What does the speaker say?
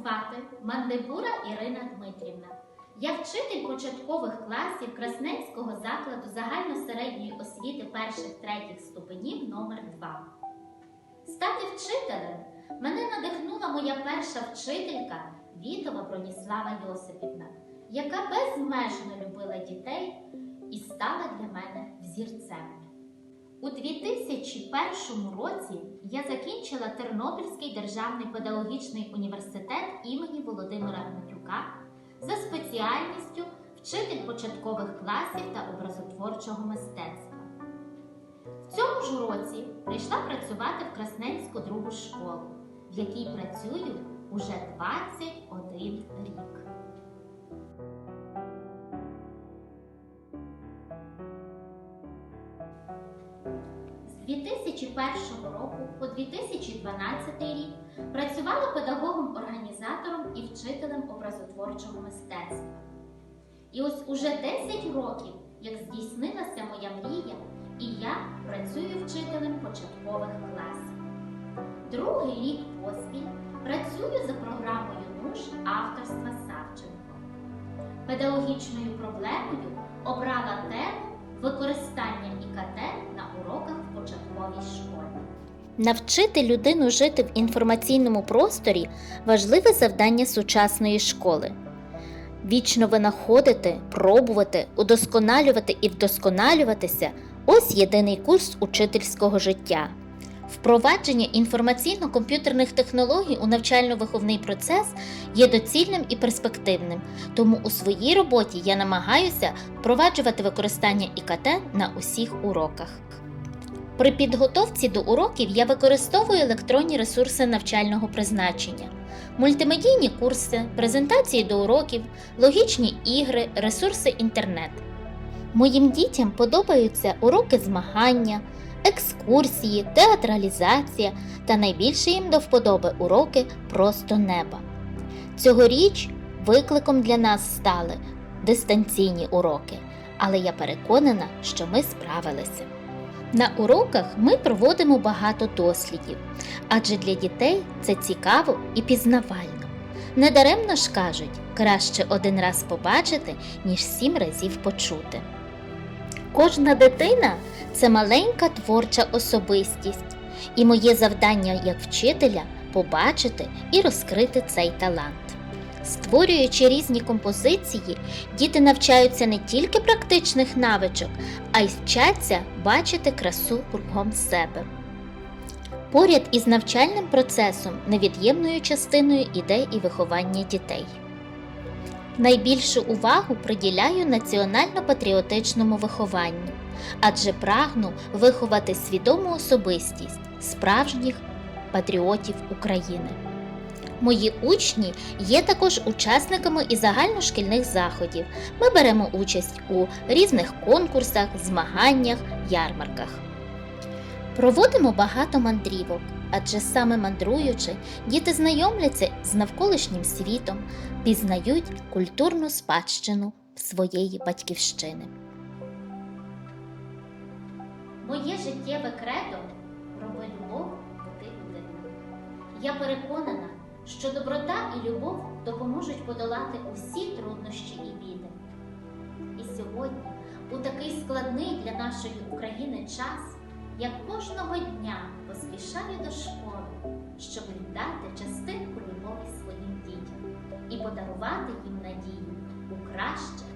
звати Мандибура Ірина Дмитрівна. Я вчитель початкових класів Красненського закладу загальносередньої освіти перших-третіх ступенів номер 2 Стати вчителем мене надихнула моя перша вчителька Вітова Броніслава Йосипівна, яка безмежно любила дітей і стала для мене взірцем. У 2001 році я закінчила Тернопільський державний педагогічний університет імені Володимира Гнатюка за спеціальністю вчитель початкових класів та образотворчого мистецтва. В цьому ж році прийшла працювати в Красненську другу школу, в якій працюю уже 21 рік. 2001 року по 2012 рік працювала педагогом-організатором і вчителем образотворчого мистецтва. І ось уже 10 років, як здійснилася моя мрія, і я працюю вчителем початкових класів. Другий рік поспіль працюю за програмою НУШ авторства Савченко. Педагогічною проблемою обрала тему використання ІКТ Навчити людину жити в інформаційному просторі важливе завдання сучасної школи. Вічно винаходити, пробувати, удосконалювати і вдосконалюватися ось єдиний курс учительського життя. Впровадження інформаційно-комп'ютерних технологій у навчально-виховний процес є доцільним і перспективним, тому у своїй роботі я намагаюся впроваджувати використання ІКТ на усіх уроках. При підготовці до уроків я використовую електронні ресурси навчального призначення, мультимедійні курси, презентації до уроків, логічні ігри, ресурси інтернет. Моїм дітям подобаються уроки змагання, екскурсії, театралізація та найбільше їм до вподоби уроки просто неба. Цьогоріч викликом для нас стали дистанційні уроки, але я переконана, що ми справилися. На уроках ми проводимо багато дослідів, адже для дітей це цікаво і пізнавально. Недаремно ж кажуть, краще один раз побачити, ніж сім разів почути. Кожна дитина це маленька творча особистість, і моє завдання як вчителя побачити і розкрити цей талант. Створюючи різні композиції, діти навчаються не тільки практичних навичок, а й вчаться бачити красу кругом себе. Поряд із навчальним процесом невід'ємною частиною іде і виховання дітей. Найбільшу увагу приділяю національно-патріотичному вихованню, адже прагну виховати свідому особистість справжніх патріотів України. Мої учні є також учасниками і загальношкільних заходів. Ми беремо участь у різних конкурсах, змаганнях, ярмарках. Проводимо багато мандрівок, адже саме мандруючи, діти знайомляться з навколишнім світом, пізнають культурну спадщину своєї батьківщини. Моє життєве кредо роби любов, бути людиною. Я переконана, що доброта і любов допоможуть подолати усі труднощі і біди. І сьогодні, у такий складний для нашої України час, я кожного дня поспішаю до школи, щоб віддати частинку любові своїм дітям і подарувати їм надію у краще.